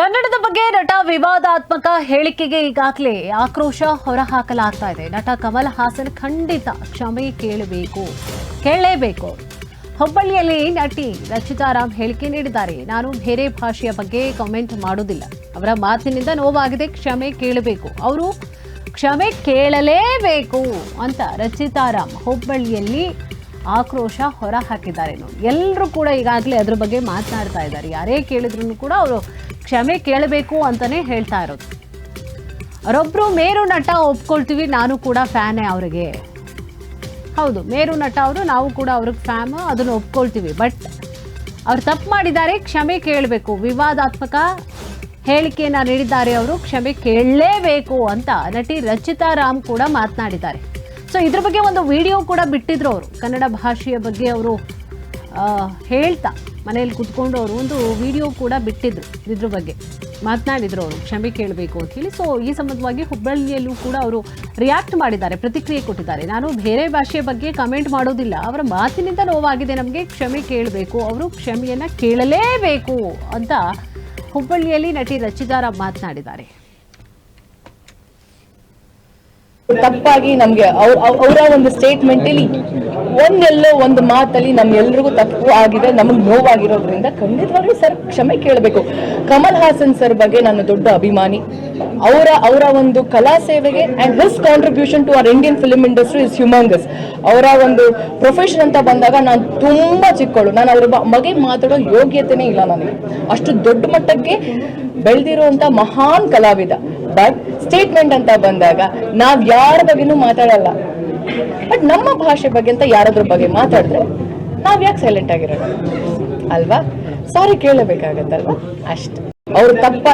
ಕನ್ನಡದ ಬಗ್ಗೆ ನಟ ವಿವಾದಾತ್ಮಕ ಹೇಳಿಕೆಗೆ ಈಗಾಗಲೇ ಆಕ್ರೋಶ ಹೊರಹಾಕಲಾಗ್ತಾ ಇದೆ. ನಟ ಕಮಲ್ ಹಾಸನ್ ಖಂಡಿತ ಕ್ಷಮೆ ಕೇಳಬೇಕು, ಕೇಳಲೇಬೇಕು. ಹುಬ್ಬಳ್ಳಿಯಲ್ಲಿ ನಟಿ ರಚಿತಾರಾಮ್ ಹೇಳಿಕೆ ನೀಡಿದ್ದಾರೆ. ನಾನು ಬೇರೆ ಭಾಷೆಯ ಬಗ್ಗೆ ಕಾಮೆಂಟ್ ಮಾಡೋದಿಲ್ಲ ಅವರ ಮಾತಿನಿಂದ ನೋವಾಗಿದೆ, ಕ್ಷಮೆ ಕೇಳಬೇಕು. ಅವರು ಕ್ಷಮೆ ಕೇಳಲೇಬೇಕು ಅಂತ ರಚಿತಾ ರಾಮ್ ಹುಬ್ಬಳ್ಳಿಯಲ್ಲಿ ಆಕ್ರೋಶ ಹೊರ ಹಾಕಿದ್ದಾರೆ ನೋಡಿ ಎಲ್ಲರೂ ಕೂಡ ಈಗಾಗಲೇ ಅದ್ರ ಬಗ್ಗೆ ಮಾತನಾಡ್ತಾ ಇದ್ದಾರೆ. ಯಾರೇ ಕೇಳಿದ್ರು ಕೂಡ ಅವರು ಕ್ಷಮೆ ಕೇಳಬೇಕು ಅಂತಾನೆ ಹೇಳ್ತಾ ಇರೋದು. ಅವರೊಬ್ಬರು ಮೇರು ನಟ ಒಪ್ಕೊಳ್ತೀವಿ, ನಾನು ಕೂಡ ಫ್ಯಾನೇ ಅವರಿಗೆ. ಹೌದು, ಮೇರು ನಟ ಅವರು, ನಾವು ಕೂಡ ಅವ್ರಿಗೆ ಫ್ಯಾನ್, ಅದನ್ನು ಒಪ್ಕೊಳ್ತೀವಿ. ಬಟ್ ಅವ್ರು ತಪ್ಪು ಮಾಡಿದ್ದಾರೆ, ಕ್ಷಮೆ ಕೇಳಬೇಕು. ವಿವಾದಾತ್ಮಕ ಹೇಳಿಕೆಯನ್ನು ನೀಡಿದ್ದಾರೆ ಅವರು, ಕ್ಷಮೆ ಕೇಳಲೇಬೇಕು ಅಂತ ನಟಿ ರಚಿತಾ ರಾಮ್ ಕೂಡ ಮಾತನಾಡಿದ್ದಾರೆ. ಸೊ ಇದ್ರ ಬಗ್ಗೆ ಒಂದು ವಿಡಿಯೋ ಕೂಡ ಬಿಟ್ಟಿದ್ರು ಅವರು. ಕನ್ನಡ ಭಾಷೆಯ ಬಗ್ಗೆ ಅವರು ಹೇಳ್ತಾ ಮನೆಯಲ್ಲಿ ಕುತ್ಕೊಂಡು ಅವರು ಒಂದು ವಿಡಿಯೋ ಕೂಡ ಬಿಟ್ಟಿದ್ರು ಇದ್ರ ಬಗ್ಗೆ. ಮಾತನಾಡಿದ್ರು ಅವರು, ಕ್ಷಮೆ ಕೇಳಬೇಕು ಅಂತ ಹೇಳಿ. ಸೊ ಈ ಸಂಬಂಧವಾಗಿ ಹುಬ್ಬಳ್ಳಿಯಲ್ಲೂ ಕೂಡ ಅವರು ರಿಯಾಕ್ಟ್ ಮಾಡಿದ್ದಾರೆ, ಪ್ರತಿಕ್ರಿಯೆ ಕೊಟ್ಟಿದ್ದಾರೆ. ನಾನು ಬೇರೆ ಭಾಷೆಯ ಬಗ್ಗೆ ಕಮೆಂಟ್ ಮಾಡೋದಿಲ್ಲ. ಅವರ ಮಾತಿನಿಂದ ನೋವಾಗಿದೆ ನಮಗೆ. ಕ್ಷಮೆ ಕೇಳಬೇಕು. ಅವರು ಕ್ಷಮೆಯನ್ನು ಕೇಳಲೇಬೇಕು ಅಂತ ಹುಬ್ಬಳ್ಳಿಯಲ್ಲಿ ನಟಿ ರಚಿತಾರಾಮ್ ಮಾತನಾಡಿದ್ದಾರೆ. ತಪ್ಪಾಗಿ ನಮ್ಗೆ ಅವರ ಒಂದು ಸ್ಟೇಟ್ಮೆಂಟ್ ಅಲ್ಲಿ ಒಂದೆಲ್ಲೋ ಒಂದು ಮಾತಲ್ಲಿ ನಮ್ಗೆಲ್ರಿಗೂ ತಪ್ಪು ಆಗಿದೆ, ನಮಗ್ ನೋವಾಗಿರೋದ್ರಿಂದ ಖಂಡಿತವಾಗ್ಲೂ ಸರ್ ಕ್ಷಮೆ ಕೇಳಬೇಕು. ಕಮಲ್ ಹಾಸನ್ ಸರ್ ಬಗ್ಗೆ ನಾನು ದೊಡ್ಡ ಅಭಿಮಾನಿ. ಅವರ ಅವರ ಒಂದು ಕಲಾ ಸೇವೆಗೆ and his contribution to our Indian film industry is humongous ಅವರ ಒಂದು ಪ್ರೊಫೆಷನ್ ಅಂತ ಬಂದಾಗ ನಾನು ತುಂಬಾ ಚಿಕ್ಕಳು ನಾನು ಅವ್ರ ಬಗ್ಗೆ ಮಾತಾಡೋ ಯೋಗ್ಯತೆನೇ ಇಲ್ಲ ನನಗೆ. ಅಷ್ಟು ದೊಡ್ಡ ಮಟ್ಟಕ್ಕೆ ಬೆಳೆದಿರುವಂತ ಮಹಾನ್ ಕಲಾವಿದ. ಬಟ್ ಸ್ಟೇಟ್ಮೆಂಟ್ ಅಂತ ಬಂದಾಗ ನಾವ್ ಯಾರ ಬಗ್ಗೆನೂ ಮಾತಾಡಲ್ಲ. ಬಟ್ ನಮ್ಮ ಭಾಷೆ ಬಗ್ಗೆ ಅಂತ ಯಾರಾದ್ರ ಬಗ್ಗೆ ಮಾತಾಡಿದ್ರೆ ನಾವ್ ಯಾಕೆ ಸೈಲೆಂಟ್ ಆಗಿರೋಣ ಅಲ್ವಾ? ಸಾರಿ ಕೇಳಬೇಕಾಗತ್ತಲ್ವಾ? ಅಷ್ಟೇ. ಅವ್ರು ತಪ್ಪ